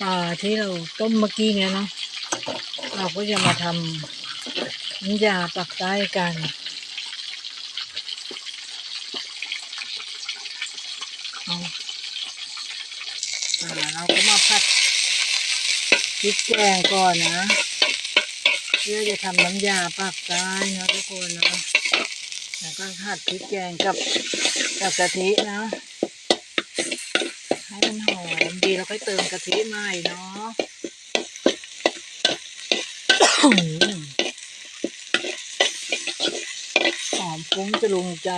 ปลาที่เราต้มเมื่อกี้เนี้ยเนาะเราก็จะมาทำน้ำยาปักใต้กันเอาอ่าเราก็มาผัดพริกแกงก่อนนะ เพื่อจะทำน้ำยาปักใต้นะทุกคนนะแล้วก็ผัดพริกแกงกับกับกะทินะ ให้มันหอมดีแล้วค่อยเติมกะทิใหม่เนาะหอมฟุ้งจะลงใจ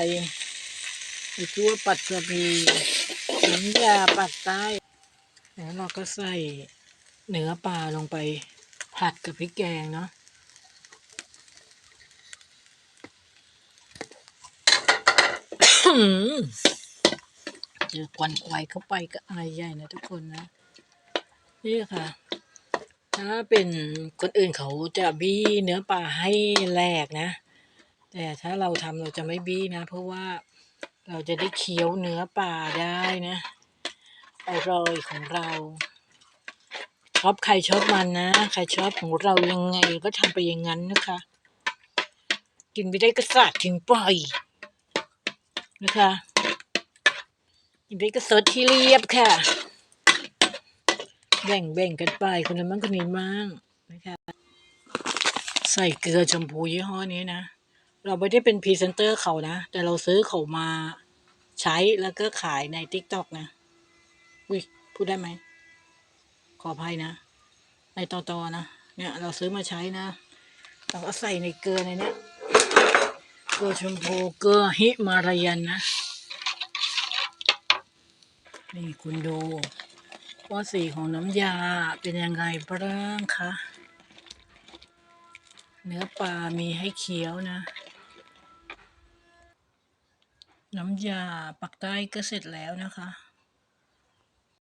ไปทั่วปัตตานีน้ำยาปักใต้แล้วเราก็ใส่เนื้อปลาลงไปผัดกับพริกแกงเนาะ เจอควันควายเข้าไปก็อายใหญ่นะทุกคนนะนี่ค่ะ ถ้าเป็นคนอื่นเขาจะบี้เนื้อปลาให้แหลกนะ แต่ถ้าเราทำเราจะไม่บี้นะ เพราะว่าเราจะได้เคี้ยวเนื้อปลาได้นะอร่อยของเราชอบใครชอบมันนะ ใครชอบของเรายังไงก็ทำไปอย่างนั้นนะคะ กินไม่ได้ก็สาดทิ้งไปนะคะ กินได้ก็สดที่เรียบค่ะ แบ่งแบ่งกันไปคนนั้นมั่งคนนี้มั่งนะคะใส่เกลือชมพูยี่ห้อนี้นะ เราไม่ได้เป็นพรีเซนเตอร์เขานะ แต่เราซื้อเขามาใช้แล้วก็ขายในทิกตอกนะ อุ้ยพูดได้ไหม ขออภัยนะ ในตอตอนะ เนี่ยเราซื้อมาใช้นะเราก็ใส่ในเกลือในเนี้ยเกลือชมพูเกลือฮิมารายันนะ นี่คุณดูว่าสีของน้ำยาเป็นยังไงบ้างคะ เนื้อปลามีให้เคี้ยวนะ น้ำยาปักใต้ก็เสร็จแล้วนะคะ